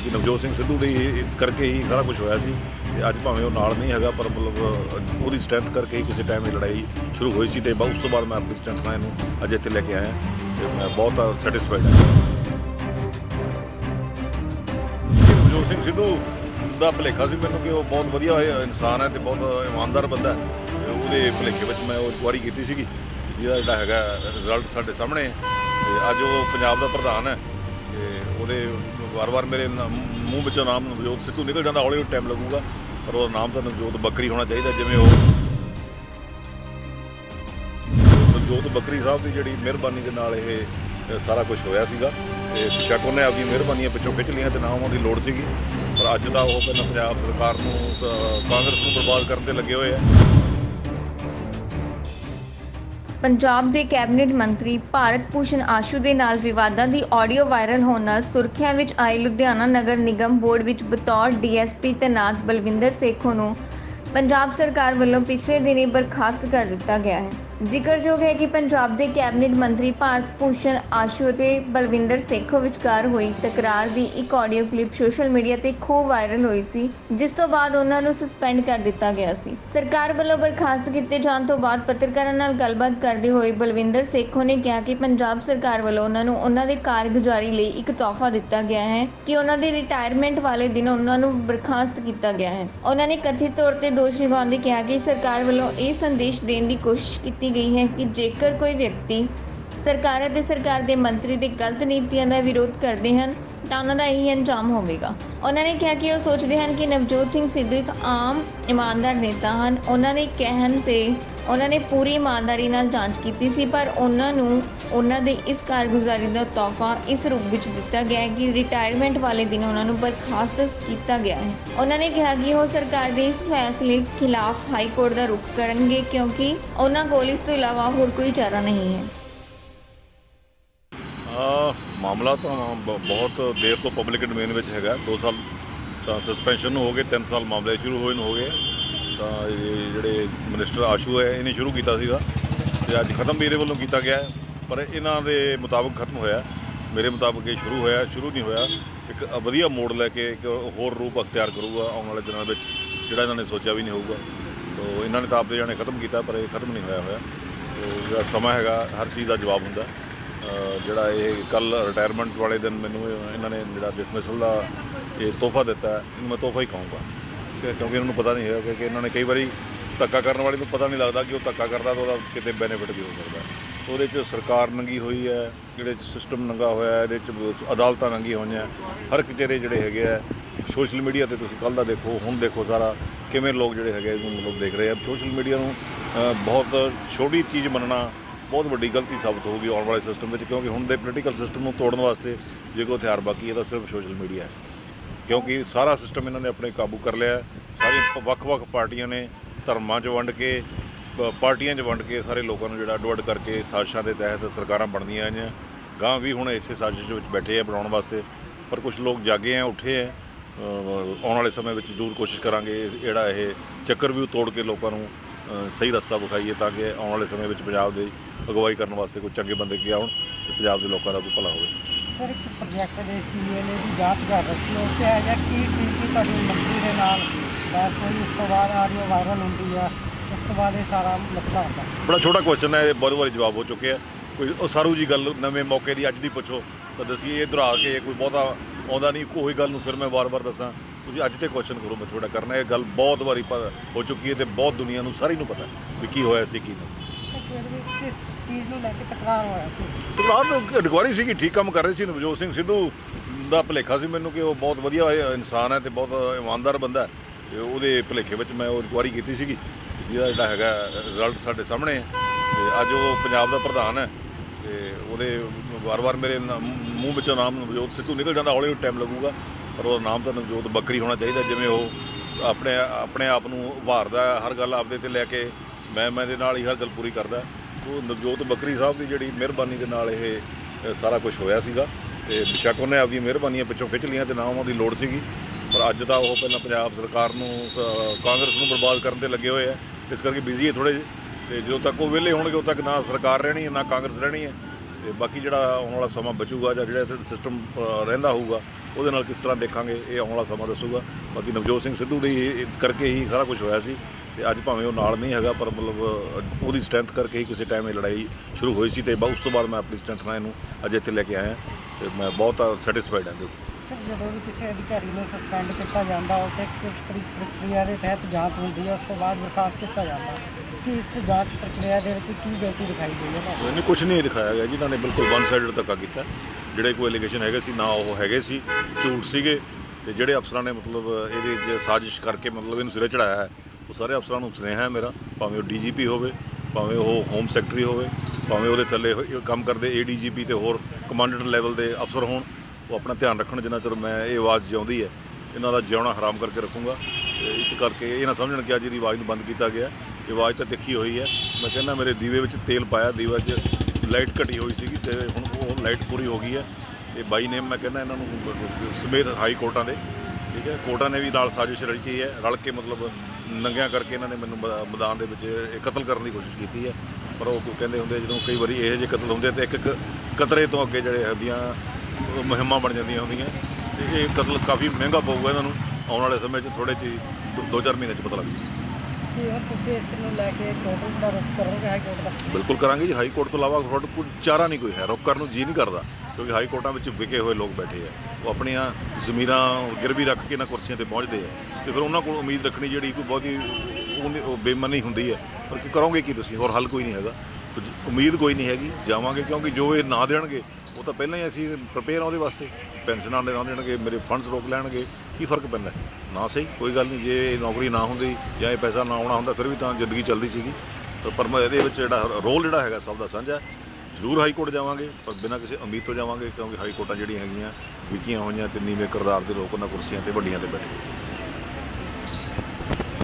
ਬਾਕੀ ਨਵਜੋਤ ਸਿੰਘ ਸਿੱਧੂ ਦੀ ਕਰਕੇ ਹੀ ਸਾਰਾ ਕੁਝ ਹੋਇਆ ਸੀ ਤੇ ਅੱਜ ਭਾਵੇਂ ਉਹ ਨਾਲ ਨਹੀਂ ਹੈਗਾ, ਪਰ ਮਤਲਬ ਉਹਦੀ ਸਟਰੈਂਥ ਕਰਕੇ ਹੀ ਕਿਸੇ ਟਾਈਮ ਇਹ ਲੜਾਈ ਸ਼ੁਰੂ ਹੋਈ ਸੀ ਤੇ ਉਸ ਤੋਂ ਬਾਅਦ ਮੈਂ ਆਪਣੀ ਸਟਰੈਂਥ ਨਾਲ ਇਹਨੂੰ ਅੱਜ ਇੱਥੇ ਲੈ ਕੇ ਆਇਆ ਤੇ ਮੈਂ ਬਹੁਤ ਸੈਟੀਸਫਾਈਡ ਹਾਂ। ਨਵਜੋਤ ਸਿੰਘ ਸਿੱਧੂ ਦਾ ਭੁਲੇਖਾ ਸੀ ਮੈਨੂੰ ਕਿ ਉਹ ਬਹੁਤ ਵਧੀਆ ਇਨਸਾਨ ਹੈ ਤੇ ਬਹੁਤ ਇਮਾਨਦਾਰ ਬੰਦਾ ਹੈ ਉਹਦੇ ਭੁਲੇਖੇ ਵਿੱਚ ਮੈਂ ਉਹ ਇਨਕੁਆਰੀ ਕੀਤੀ ਸੀਗੀ ਜਿਹਦਾ ਜਿਹੜਾ ਹੈਗਾ ਰਿਜ਼ਲਟ ਸਾਡੇ ਸਾਹਮਣੇ ਹੈ ਤੇ ਅੱਜ ਉਹ ਪੰਜਾਬ ਦਾ ਪ੍ਰਧਾਨ ਹੈ। ਤੇ ਉਹਦੇ ਵਾਰ-ਵਾਰ ਮੇਰੇ ਨਾ- ਮੂੰਹ ਵਿੱਚੋਂ ਨਾਮ ਨਵਜੋਤ ਸਿੱਧੂ ਨਿਕਲ ਜਾਂਦਾ ਹੌਲੀ ਹੌਲੀ ਟਾਈਮ ਲੱਗੂਗਾ ਪਰ ਉਹਦਾ ਨਾਮ ਤਾਂ ਨਵਜੋਤ ਬੱਕਰੀ ਹੋਣਾ ਚਾਹੀਦਾ ਜਿਵੇਂ ਉਹ ਨਵਜੋਤ ਬੱਕਰੀ ਸਾਹਿਬ ਦੀ ਜਿਹੜੀ ਮਿਹਰਬਾਨੀ ਦੇ ਨਾਲ ਇਹ ਅ, ਸਾਰਾ ਕੁਝ ਹੋਇਆ ਸੀਗਾ। ਤੇ ਬਿਸ਼ੱਕ ਉਹਨੇ ਆਪਣੀ ਮਿਹਰਬਾਨੀਆਂ ਪਿੱਛੋਂ ਖਿੱਚ ਲਈਆਂ ਤੇ ਨਾ ਉਹਨਾਂ ਦੀ ਲੋੜ ਸੀਗੀ। ਪਰ ਅੱਜ ਦਾ ਉਹ ਪਹਿਲਾਂ ਪੰਜਾਬ ਸਰਕਾਰ ਨੂੰ ਸ- ਕਾਂਗਰਸ ਨੂੰ ਬਰਬਾਦ ਕਰਨ ਤੇ ਲੱਗੇ ਹੋਏ ਆ। ਪੰਜਾਬ ਦੇ ਕੈਬਨਿਟ ਮੰਤਰੀ ਭਾਰਤ ਭੂਸ਼ਣ ਆਸ਼ੂ ਦੇ ਨਾਲ ਵਿਵਾਦਾਂ ਦੀ ਆਡੀਓ ਵਾਇਰਲ ਹੋਣ ਨਾਲ ਸੁਰਖੀਆਂ ਵਿੱਚ ਆਏ ਲੁਧਿਆਣਾ ਨਗਰ ਨਿਗਮ ਬੋਰਡ ਵਿੱਚ ਬਤੌਰ ਡੀਐਸਪੀ ਤੈਨਾਤ ਬਲਵਿੰਦਰ ਸੇਖੋ ਨੂੰ ਪੰਜਾਬ ਸਰਕਾਰ ਵੱਲੋਂ ਪਿਛਲੇ ਦਿਨੀ ਬਰਖਾਸਤ ਕਰ ਦਿੱਤਾ ਗਿਆ ਹੈ। ਜ਼ਿਕਰਯੋਗ ਹੈ ਕਿ ਪੰਜਾਬ ਦੇ ਕੈਬਨਿਟ ਮੰਤਰੀ ਭਾਰਤ ਭੂਸ਼ਣ ਆਸ਼ੂ ਅਤੇ ਬਲਵਿੰਦਰ ਸੇਖੋ ਵਿਚਕਾਰ ਹੋਈ ਤਕਰਾਰ ਦੀ ਇੱਕ ਆਡੀਓ ਕਲਿੱਪ ਸੋਸ਼ਲ ਮੀਡੀਆ ਤੇ ਖੂਬ ਵਾਇਰਲ ਹੋਈ ਸੀ, ਜਿਸ ਤੋਂ ਬਾਅਦ ਉਹਨਾਂ ਨੂੰ ਸਸਪੈਂਡ ਕਰ ਦਿੱਤਾ ਗਿਆ ਸੀ। ਸਰਕਾਰ ਵੱਲੋਂ ਬਰਖਾਸਤ ਕੀਤੇ ਜਾਣ ਤੋਂ ਬਾਅਦ ਪੱਤਰਕਾਰਾਂ ਨਾਲ ਗੱਲਬਾਤ ਕਰਦੇ ਹੋਏ ਬਲਵਿੰਦਰ ਸੇਖੋ ਨੇ ਕਿਹਾ ਕਿ ਪੰਜਾਬ ਸਰਕਾਰ ਵੱਲੋਂ ਉਹਨਾਂ ਨੂੰ ਉਹਨਾਂ ਦੇ ਕਾਰਗੁਜ਼ਾਰੀ ਲਈ ਇੱਕ ਤੋਹਫਾ ਦਿੱਤਾ ਗਿਆ ਹੈ ਕਿ ਉਹਨਾਂ ਦੇ ਰਿਟਾਇਰਮੈਂਟ ਵਾਲੇ ਦਿਨ ਉਹਨਾਂ ਨੂੰ ਬਰਖਾਸਤ ਕੀਤਾ ਗਿਆ ਹੈ। ਉਹਨਾਂ ਨੇ ਕਥਿਤ ਤੌਰ ਤੇ ਦੋਸ਼ ਲਗਾਉਂਦੇ ਕਿਹਾ ਕਿ ਸਰਕਾਰ ਵੱਲੋਂ ਇਹ ਸੰਦੇਸ਼ ਦੇਣ ਦੀ ਕੋਸ਼ਿਸ਼ ਕੀਤੀ ਗਈ ਹੈ ਕਿ ਜੇਕਰ ਕੋਈ ਵਿਅਕਤੀ ਸਰਕਾਰ ਅਤੇ ਸਰਕਾਰ ਦੇ ਮੰਤਰੀ ਦੇ ਗਲਤ ਨੀਤੀਆਂ ਦਾ ਵਿਰੋਧ ਕਰਦੇ ਹਨ, ਤਾਂ ਉਹਨਾਂ ਦਾ ਇਹੀ ਅੰਜਾਮ ਹੋਵੇਗਾ। ਉਹਨਾਂ ਨੇ ਕਿਹਾ ਕਿ ਉਹ ਸੋਚਦੇ ਹਨ ਕਿ ਨਵਜੋਤ ਸਿੰਘ ਸਿੱਧੂ ਇੱਕ ਆਮ ਇਮਾਨਦਾਰ ਨੇਤਾ ਹਨ। ਉਹਨਾਂ ਦੇ ਕਹਿਣ ਤੇ ਉਹਨਾਂ ਨੇ ਪੂਰੀ ਇਮਾਨਦਾਰੀ ਨਾਲ ਜਾਂਚ ਕੀਤੀ ਸੀ, ਪਰ ਉਹਨਾਂ ਨੂੰ, ਉਹਨਾਂ ਦੇ ਇਸ ਕਾਰਗੁਜ਼ਾਰੀ ਦਾ ਤੋਹਫਾ ਇਸ ਰੂਪ ਵਿੱਚ ਦਿੱਤਾ ਗਿਆ ਹੈ ਕਿ ਰਿਟਾਇਰਮੈਂਟ ਵਾਲੇ ਦਿਨ ਉਹਨਾਂ ਨੂੰ ਬਰਖਾਸਤ ਕੀਤਾ ਗਿਆ ਹੈ। ਉਹਨਾਂ ਨੇ ਕਿਹਾ ਕਿ ਉਹ ਸਰਕਾਰ ਦੇ ਇਸ ਫੈਸਲੇ ਖਿਲਾਫ ਹਾਈ ਕੋਰਟ ਦਾ ਰੁਖ ਕਰਨਗੇ ਕਿਉਂਕਿ ਉਹਨਾਂ ਕੋਲ ਇਸ ਤੋਂ ਇਲਾਵਾ ਹੋਰ ਕੋਈ ਚਾਰਾ ਨਹੀਂ ਹੈ। ਆ, ਮਾਮਲਾ ਤਾਂ ਬ- ਬਹੁਤ ਦੇਰ ਤੋਂ ਪਬਲਿਕ ਡੋਮੇਨ ਵਿੱਚ ਹੈਗਾ। 2 ਸਾਲ ਤਾਂ ਸਸਪੈਂਸ਼ਨ ਨੂੰ ਹੋ ਗਏ 3 ਸਾਲ ਮਾਮਲੇ ਸ਼ੁਰੂ ਹੋਏ ਨੂੰ ਹੋ ਗਏ। ਤਾਂ ਇਹ ਜਿਹੜੇ ਮਿਨਿਸਟਰ ਆਸ਼ੂ ਹੈ, ਇਹਨੇ ਸ਼ੁਰੂ ਕੀਤਾ ਸੀਗਾ ਤੇ ਅੱਜ ਖਤਮ ਵੀ ਇਹਦੇ ਵੱਲੋਂ ਕੀਤਾ ਗਿਆ ਪਰ ਇਹਨਾਂ ਦੇ ਮੁਤਾਬਕ ਖਤਮ ਹੋਇਆ ਮੇਰੇ ਮੁਤਾਬਕ ਇਹ ਸ਼ੁਰੂ ਹੋਇਆ, ਸ਼ੁਰੂ ਨਹੀਂ ਹੋਇਆ। ਇੱਕ ਵਧੀਆ ਮੋੜ ਲੈ ਕੇ ਇੱਕ ਹੋਰ ਰੂਪ ਅਖਤਿਆਰ ਕਰੂਗਾ ਆਉਣ ਵਾਲੇ ਦਿਨਾਂ ਵਿੱਚ, ਜਿਹੜਾ ਇਹਨਾਂ ਨੇ ਸੋਚਿਆ ਵੀ ਨਹੀਂ ਹੋਊਗਾ। ਤੋ ਇਹਨਾਂ ਨੇ ਤਾਂ ਆਪਦੇ ਜਾਣੇ ਖਤਮ ਕੀਤਾ, ਪਰ ਇਹ ਖਤਮ ਨਹੀਂ ਹੋਇਆ ਹੋਇਆ। ਤੋ ਜਿਹੜਾ ਸਮਾਂ ਹੈਗਾ, ਹਰ ਚੀਜ਼ ਦਾ ਜਵਾਬ ਹੁੰਦਾ। ਜਿਹੜਾ ਇਹ ਕੱਲ ਰਿਟਾਇਰਮੈਂਟ ਵਾਲੇ ਦਿਨ ਮੈਨੂੰ ਇਹਨਾਂ ਨੇ ਜਿਹੜਾ ਡਿਸਮਿਸਲ ਦਾ ਇਹ ਤੋਹਫਾ ਦਿੱਤਾ ਇਹਨੂੰ ਮੈਂ ਤੋਹਫਾ ਹੀ ਕਹੂੰਗਾ। ਕਿਉਂਕਿ ਇਹਨਾਂ ਨੂੰ ਪਤਾ ਨਹੀਂ ਹੈਗਾ ਕਿ- ਇਹਨਾਂ ਨੇ ਕਈ ਵਾਰੀ ਧੱਕਾ ਕਰਨ ਵਾਲੇ ਨੂੰ ਪਤਾ ਨਹੀਂ ਲੱਗਦਾ ਕਿ ਉਹ ਧੱਕਾ ਕਰਦਾ ਤਾਂ ਉਹਦਾ ਕਿਤੇ ਬੈਨੀਫਿਟ ਵੀ ਹੋ ਸਕਦਾ ਉਹਦੇ 'ਚ ਸਰਕਾਰ ਨੰਗੀ ਹੋਈ ਹੈ ਜਿਹੜੇ ਸਿਸਟਮ ਨੰਗਾ ਹੋਇਆ ਹੈ, ਇਹਦੇ 'ਚ ਅਦਾਲਤਾਂ ਨੰਗੀ ਹੋਈਆਂ ਹਰ ਇੱਕ ਜਿਹੜੇ ਜਿਹੜੇ ਹੈਗੇ ਆ ਸੋਸ਼ਲ ਮੀਡੀਆ ਤੇ ਤੁਸੀਂ ਕੱਲ ਦਾ ਦੇਖੋ ਹੁਣ ਦੇਖੋ ਸਾਰਾ ਕਿਵੇਂ ਲੋਕ ਜਿਹੜੇ ਹੈਗੇ ਇਹਨੂੰ ਮਤਲਬ ਦੇਖ ਰਹੇ ਆ। ਸੋਸ਼ਲ ਮੀਡੀਆ ਨੂੰ ਬਹੁਤ ਛੋਟੀ ਚੀਜ਼ ਮੰਨਣਾ ਬਹੁਤ ਵੱਡੀ ਗਲਤੀ ਸਾਬਤ ਹੋਊਗੀ ਆਉਣ ਵਾਲੇ ਸਿਸਟਮ ਵਿੱਚ ਕਿਉਂਕਿ ਹੁਣ ਦੇ ਪੋਲੀਟੀਕਲ ਸਿਸਟਮ ਨੂੰ ਤੋੜਨ ਵਾਸਤੇ ਜੇ ਕੋਈ ਹਥਿਆਰ ਬਾਕੀ ਹੈ ਤਾਂ ਸਿਰਫ ਸੋਸ਼ਲ ਮੀਡੀਆ ਹੈ। ਕਿਉਂਕਿ ਸਾਰਾ ਸਿਸਟਮ ਇਹਨਾਂ ਨੇ ਆਪਣੇ ਕਾਬੂ ਕਰ ਲਿਆ ਹੈ। ਸਾਰੀਆਂ ਵੱਖ-ਵੱਖ ਪਾਰਟੀਆਂ ਨੇ ਧਰਮਾਂ 'ਚ ਵੰਡ ਕੇ ਪਾਰਟੀਆਂ 'ਚ ਵੰਡ ਕੇ ਸਾਰੇ ਲੋਕਾਂ ਨੂੰ ਜਿਹੜਾ ਅੱਡ-ਅੱਡ ਕਰਕੇ ਸਾਜ਼ਿਸ਼ਾਂ ਦੇ ਤਹਿਤ ਸਰਕਾਰਾਂ ਬਣਦੀਆਂ ਆਈਆਂ। ਗਾਂ ਵੀ ਹੁਣ ਇਸੇ ਸਾਜ਼ਿਸ਼ ਵਿੱਚ ਬੈਠੇ ਆ ਬਣਾਉਣ ਵਾਸਤੇ। ਪਰ ਕੁਝ ਲੋਕ ਜਾਗੇ ਆ, ਉੱਠੇ ਆ। ਆਉਣ ਵਾਲੇ ਸਮੇਂ ਵਿੱਚ ਜ਼ਰੂਰ ਕੋਸ਼ਿਸ਼ ਕਰਾਂਗੇ ਜਿਹੜਾ ਇਹ ਚੱਕਰ ਵੀ ਤੋੜ ਕੇ ਲੋਕਾਂ ਨੂੰ ਸਹੀ ਰਸਤਾ ਵਿਖਾਈਏ ਤਾਂ ਕਿ ਆਉਣ ਵਾਲੇ ਸਮੇਂ ਵਿੱਚ ਪੰਜਾਬ ਦੇ ਅਗਵਾਈ ਕਰਨ ਵਾਸਤੇ ਕੋਈ ਚੰਗੇ ਬੰਦੇ ਅੱਗੇ ਆਉਣ ਤੇ ਪੰਜਾਬ ਦੇ ਲੋਕਾਂ ਦਾ ਕੋਈ ਭਲਾ ਹੋਵੇ। ਸਰ ਇੱਕ ਪ੍ਰੋਜੈਕਟ ਦੇ ਸੀਐਲਏ ਦੀ ਜਾਂਚ ਕਰ ਰਹੀ ਉਸ ਤੇ ਹੈਗਾ ਕੀ ਕੀ ਕੀ ਤੁਹਾਡੀ ਮੰਤਰੀ ਦੇ ਨਾਲ? ਬਹਿਸ ਹੋਈ ਉਸ ਤੋਂ ਬਾਅਦ ਆਡੀਓ ਵਾਇਰਲ ਹੁੰਦੀ ਆ ਉਸ ਤੋਂ ਬਾਅਦ ਇਹ ਸਾਰਾ ਮਸਲਾ ਹੁੰਦਾ। ਬੜਾ ਛੋਟਾ ਕੁਐਸਚਨ ਹੈ ਇਹ ਬਹੁਤ ਵਾਰੀ ਜਵਾਬ ਹੋ ਚੁੱਕੇ ਆ ਕੋਈ ਉਹ ਸਾਰੂ ਜੀ ਗੱਲ ਨਵੇਂ ਮੌਕੇ ਦੀ ਅੱਜ ਦੀ ਪੁੱਛੋ। ਤਾਂ ਦਸੀਏ ਇਧਰ ਆ ਕੇ ਕੋਈ ਬਹੁਤਾ ਆਉਂਦਾ ਨਹੀਂ। ਕੋਈ ਗੱਲ ਨੂੰ ਫਿਰ ਮੈਂ ਵਾਰ-ਵਾਰ ਦੱਸਾਂ। ਤੁਸੀਂ ਅੱਜ ਤੇ ਕੁਐਸਚਨ ਕਰੋ ਮੈਂ ਤੁਹਾਡਾ ਕਰਨਾ। ਇਹ ਗੱਲ ਬਹੁਤ ਵਾਰੀ ਹੋ ਚੁੱਕੀ ਹੈ ਤੇ ਬਹੁਤ ਦੁਨੀਆ ਨੂੰ ਸਾਰੀ ਨੂੰ ਪਤਾ ਵੀ ਕੀ ਹੋਇਆ ਸੀ ਕੀ ਨਹੀਂ। ਚੀਜ਼ ਨੂੰ ਲੈ ਕੇ ਤਕਰਾਰ ਹੋਇਆ ਸੀ। ਤਕਰਾਰ ਨੂੰ ਇਨਕੁਆਰੀ ਸੀ ਕਿ ਠੀਕ ਕੰਮ ਕਰ ਰਹੇ ਸੀ ਨਵਜੋਤ ਸਿੰਘ ਸਿੱਧੂ ਦਾ ਭੁਲੇਖਾ ਸੀ ਮੈਨੂੰ ਕਿ ਉਹ ਬਹੁਤ ਵਧੀਆ ਇਨਸਾਨ ਹੈ ਤੇ ਬਹੁਤ ਇਮਾਨਦਾਰ ਬੰਦਾ ਹੈ। ਤੇ ਉਹਦੇ ਭੁਲੇਖੇ ਵਿੱਚ ਮੈਂ ਉਹ ਇਨਕੁਆਰੀ ਕੀਤੀ ਸੀਗੀ ਜਿਹਦਾ ਜਿਹੜਾ ਹੈਗਾ ਰਿਜ਼ਲਟ ਸਾਡੇ ਸਾਹਮਣੇ ਹੈ। ਤੇ ਅੱਜ ਉਹ ਪੰਜਾਬ ਦਾ ਪ੍ਰਧਾਨ ਹੈ ਤੇ ਉਹਦੇ ਵਾਰ-ਵਾਰ ਮੇਰੇ ਮੂੰਹ ਵਿੱਚੋਂ ਨਾਮ ਨਵਜੋਤ ਸਿੱਧੂ ਨਿਕਲ ਜਾਂਦਾ, ਹੌਲੀ ਹੌਲੀ ਟਾਈਮ ਲੱਗੂਗਾ। ਪਰ ਉਹਦਾ ਨਾਮ ਤਾਂ ਨਵਜੋਤ ਬੱਕਰੀ ਹੋਣਾ ਚਾਹੀਦਾ, ਜਿਵੇਂ ਉਹ ਆਪਣੇ ਆਪਣੇ ਆਪ ਨੂੰ ਉਭਾਰਦਾ ਹਰ ਗੱਲ ਆਪਦੇ ਤੇ ਲੈ ਕੇ ਮੈਂ ਮੈਂ ਦੇ ਨਾਲ ਹੀ ਹਰ ਗੱਲ ਪੂਰੀ ਕਰਦਾ। ਉਹ ਨਵਜੋਤ ਬੱਕਰੀ ਸਾਹਿਬ ਦੀ ਜਿਹੜੀ ਮਿਹਰਬਾਨੀ ਦੇ ਨਾਲ ਇਹ ਸਾਰਾ ਕੁਝ ਹੋਇਆ ਸੀਗਾ। ਤੇ ਬਿਸ਼ੱਕ ਉਹਨੇ ਆਪਦੀਆਂ ਮਿਹਰਬਾਨੀਆਂ ਪਿੱਛੋਂ ਖਿੱਚ ਲਈਆਂ ਤੇ ਨਾ ਉਹਨਾਂ ਦੀ ਲੋੜ ਸੀਗੀ। ਪਰ ਅੱਜ ਤਾਂ ਉਹ ਪਹਿਲਾਂ ਪੰਜਾਬ ਸਰਕਾਰ ਨੂੰ ਸ- ਕਾਂਗਰਸ ਨੂੰ ਬਰਬਾਦ ਕਰਨ ਤੇ ਲੱਗੇ ਹੋਏ ਆ। ਇਸ ਕਰਕੇ ਬਿਜ਼ੀ ਹੈ ਥੋੜੇ ਜਿਹੇ। ਤੇ ਜਦੋਂ ਤੱਕ ਉਹ ਵਿਹਲੇ ਹੋਣਗੇ, ਉਦੋਂ ਤੱਕ ਨਾ ਸਰਕਾਰ ਰਹਿਣੀ ਹੈ, ਨਾ ਕਾਂਗਰਸ ਰਹਿਣੀ ਹੈ। ਤੇ ਬਾਕੀ ਜਿਹੜਾ ਆਉਣ ਵਾਲਾ ਸਮਾਂ ਬਚੂਗਾ ਜਾਂ ਜਿਹੜਾ ਸਿਸਟਮ ਰਹਿੰਦਾ ਹੋਊਗਾ, ਉਹਦੇ ਨਾਲ ਕਿਸ ਤਰ੍ਹਾਂ ਦੇਖਾਂਗੇ, ਇਹ ਆਉਣ ਵਾਲਾ ਸਮਾਂ ਦੱਸੂਗਾ। ਬਾਕੀ ਨਵਜੋਤ ਸਿੰਘ ਸਿੱਧੂ ਦੀ ਕਰਕੇ ਹੀ ਸਾਰਾ ਕੁਝ ਹੋਇਆ ਸੀ। ਤੇ ਅੱਜ ਭਾਵੇਂ ਉਹ ਨਾਲ ਨਹੀਂ ਹੈਗਾ ਪਰ ਮਤਲਬ ਉਹਦੀ ਸਟਰੈਂਥ ਕਰਕੇ ਹੀ ਕਿਸੇ ਟਾਈਮ ਇਹ ਲੜਾਈ ਸ਼ੁਰੂ ਹੋਈ ਸੀ ਤੇ ਬਾ- ਉਸ ਤੋਂ ਬਾਅਦ ਮੈਂ ਆਪਣੀ ਸਟਰੈਂਥ ਨਾਲ ਇਹਨੂੰ ਅੱਜ ਇੱਥੇ ਲੈ ਕੇ ਆਇਆ ਤੇ ਮੈਂ ਬਹੁਤ ਸੈਟੀਸਫਾਈਡ ਹਾਂ ਸਰ ਜਦੋਂ ਵੀ ਕਿਸੇ ਅਧਿਕਾਰੀ ਨੂੰ ਸਸਪੈਂਡ ਕੀਤਾ ਜਾਂਦਾ ਉੱਥੇ ਕੁਝ ਪ੍ਰੀ- ਪ੍ਰਕਿਰਿਆ ਦੇ ਤਹਿਤ ਜਾਂਚ ਹੁੰਦੀ ਹੈ ਉਸ ਤੋਂ ਬਾਅਦ ਬਰਖਾਸਤ ਕੀਤਾ ਜਾਂਦਾ। ਕਿ ਇਸ ਜਾਂਚ ਪ੍ਰਕਿਰਿਆ ਦੇ ਵਿੱਚ ਕੀ ਗਲਤੀ ਦਿਖਾਈ ਗਈ ਹੈ ਤੁਹਾਨੂੰ? ਇਹਨੇ ਕੁਝ ਨਹੀਂ ਦਿਖਾਇਆ ਗਿਆ ਜਿਨ੍ਹਾਂ ਨੇ ਬਿਲਕੁਲ ਵਨ ਸਾਈਡਡ ਧੱਕਾ ਕੀਤਾ। ਜਿਹੜੇ ਕੋਈ ਐਲੀਗੇਸ਼ਨ ਹੈਗੇ ਸੀ ਨਾ ਉਹ ਹੈਗੇ ਸੀ ਝੂਠ ਸੀਗੇ। ਤੇ ਜਿਹੜੇ ਅਫਸਰਾਂ ਨੇ ਮਤਲਬ ਇਹਦੇ ਸਾਜ਼ਿਸ਼ ਕਰਕੇ ਮਤਲਬ ਇਹਨੂੰ ਸਿਰੇ ਚੜਾਇਆ ਹੈ ਉਹ ਸਾਰੇ ਅਫਸਰਾਂ ਨੂੰ ਸੁਨੇਹਾ ਹੈ ਮੇਰਾ, ਭਾਵੇਂ ਉਹ ਡੀਜੀਪੀ ਹੋਵੇ, ਭਾਵੇਂ ਉਹ ਹੋਮ ਸੈਕਟਰੀ ਹੋਵੇ, ਭਾਵੇਂ ਉਹਦੇ ਥੱਲੇ ਕੰਮ ਕਰਦੇ ਏਡੀਜੀਪੀ ਤੇ ਹੋਰ ਕਮਾਂਡੈਂਟ ਲੈਵਲ ਦੇ ਅਫਸਰ ਹੋਣ, ਉਹ ਆਪਣਾ ਧਿਆਨ ਰੱਖਣ ਜਿੰਨਾ ਚਿਰ ਮੈਂ ਇਹ ਆਵਾਜ਼ ਜਿਉਂਦੀ ਹੈ। ਇਹਨਾਂ ਦਾ ਜਿਉਣਾ ਹਰਾਮ ਕਰਕੇ ਰੱਖੂੰਗਾ। ਤੇ ਇਸ ਕਰਕੇ ਇਹ ਨਾ ਸਮਝਣ ਕਿ ਅੱਜ ਇਹਦੀ ਆਵਾਜ਼ ਨੂੰ ਬੰਦ ਕੀਤਾ ਗਿਆ ਇਹ ਆਵਾਜ਼ ਤਾਂ ਤਿੱਖੀ ਹੋਈ ਹੈ। ਮੈਂ ਕਹਿੰਦਾ ਮੇਰੇ ਦੀਵੇ ਵਿੱਚ ਤੇਲ ਪਾਇਆ, ਦੀਵਾ 'ਚ ਲਾਈਟ ਘਟੀ ਹੋਈ ਸੀਗੀ ਤੇ ਹੁਣ ਉਹ ਲਾਈਟ ਪੂਰੀ ਹੋ ਗਈ ਹੈ। ਇਹ ਬਾਈ ਨੇ ਮੈਂ ਕਹਿੰਦਾ ਇਹਨਾਂ ਨੂੰ ਸਮੇਤ ਹਾਈ ਕੋਰਟਾਂ ਦੇ, ਠੀਕ ਹੈ। ਕੋਰਟਾਂ ਨੇ ਵੀ ਨਾਲ ਸਾਜ਼ਿਸ਼ ਰਚੀ ਹੈ। ਰਲ ਕੇ ਮਤਲਬ ਨੰਗਿਆਂ ਕਰਕੇ ਇਹਨਾਂ ਨੇ ਮੈਨੂੰ ਮੈਦਾਨ ਦੇ ਵਿੱਚ ਇਹ ਕਤਲ ਕਰਨ ਦੀ ਕੋਸ਼ਿਸ਼ ਕੀਤੀ ਹੈ। ਪਰ ਉਹ ਕਹਿੰਦੇ ਹੁੰਦੇ ਜਦੋਂ ਕਈ ਵਾਰੀ ਇਹੋ ਜਿਹੇ ਕਤਲ ਹੁੰਦੇ ਤੇ ਇੱਕ ਇੱਕ ਕਤਰੇ ਤੋਂ ਅੱਗੇ ਜਿਹੜੇ ਹੁੰਦੀਆਂ ਮੁਹਿੰਮਾਂ ਬਣ ਜਾਂਦੀਆਂ ਹੁੰਦੀਆਂ। ਤੇ ਇਹ ਕਤਲ ਕਾਫੀ ਮਹਿੰਗਾ ਪਊਗਾ ਇਹਨਾਂ ਨੂੰ। ਆਉਣ ਵਾਲੇ ਸਮੇਂ 'ਚ ਥੋੜੇ ਜਿਹੇ ਦੋ ਚਾਰ ਮਹੀਨੇ 'ਚ ਪਤਾ ਲੱਗ ਦਾ? ਬਿਲਕੁਲ ਕਰਾਂਗੇ ਜੀ। ਹਾਈ ਕੋਰਟ ਤੋਂ ਇਲਾਵਾ ਹੋਰ ਕੋਈ ਚਾਰਾ ਨਹੀਂ ਕੋਈ ਹੈ। ਰੁਕ ਕਰਨ ਨੂੰ ਜੀ ਨਹੀਂ ਕਰਦਾ। ਕਿਉਂਕਿ ਹਾਈ ਕੋਰਟਾਂ ਵਿੱਚ ਵਿਕੇ ਹੋਏ ਲੋਕ ਬੈਠੇ ਆ। ਉਹ ਆਪਣੀਆਂ ਜ਼ਮੀਰਾਂ ਗਿਰਵੀ ਰੱਖ ਕੇ ਇਹਨਾਂ ਕੁਰਸੀਆਂ ਤੇ ਪਹੁੰਚਦੇ ਆ। ਤੇ ਫਿਰ ਉਹਨਾਂ ਕੋਲ ਉਮੀਦ ਰੱਖਣੀ ਜਿਹੜੀ ਕੋਈ ਬਹੁਤੀ ਉਹ ਉਹ ਬੇਮਨੀ ਹੁੰਦੀ ਹੈ ਪਰ ਕੀ, ਕਰੋਗੇ ਕੀ ਤੁਸੀਂ? ਹੋਰ ਹੱਲ ਕੋਈ ਨਹੀਂ ਹੈਗਾ। ਉਮੀਦ ਕੋਈ ਨਹੀਂ ਹੈਗੀ। ਜਾਵਾਂਗੇ ਕਿਉਂਕਿ ਜੋ ਇਹ ਨਾ ਦੇਣਗੇ, ਉਹ ਤਾਂ ਪਹਿਲਾਂ ਹੀ ਅਸੀਂ ਪ੍ਰਪੇਅਰ ਆ ਉਹਦੇ ਵਾਸਤੇ। ਪੈਨਸ਼ਨਾਂ ਦੇ ਨਾ ਦੇਣਗੇ, ਮੇਰੇ ਫੰਡਸ ਰੋਕ ਲੈਣਗੇ। ਕੀ ਫ਼ਰਕ ਪੈਂਦਾ? ਨਾ ਸਹੀ, ਕੋਈ ਗੱਲ ਨਹੀਂ। ਜੇ ਇਹ ਨੌਕਰੀ ਨਾ ਹੁੰਦੀ ਜਾਂ ਇਹ ਪੈਸਾ ਨਾ ਆਉਣਾ ਹੁੰਦਾ, ਫਿਰ ਵੀ ਤਾਂ ਜ਼ਿੰਦਗੀ ਚੱਲਦੀ ਸੀਗੀ। ਤਾਂ ਪਰ ਮੈਂ ਇਹਦੇ ਵਿੱਚ ਜਿਹੜਾ ਰੋਲ ਜਿਹੜਾ ਹੈਗਾ ਸਭ ਦਾ ਸਾਂਝਾ। ਜ਼ਰੂਰ ਹਾਈ ਕੋਰਟ ਜਾਵਾਂਗੇ, ਪਰ ਬਿਨਾਂ ਕਿਸੇ ਉਮੀਦ ਤੋਂ ਜਾਵਾਂਗੇ ਕਿਉਂਕਿ ਹਾਈ ਕੋਰਟਾਂ ਜਿਹੜੀਆਂ ਹੈਗੀਆਂ, ਵਿਕੀਆਂ ਹੋਈਆਂ ਤੇ ਨੀਵੇਂ ਕਿਰਦਾਰ ਦੇ ਲੋਕ ਉਹਨਾਂ ਕੁਰਸੀਆਂ ਤੇ ਵੱਡੀਆਂ ਤੇ ਬੈਠੇ।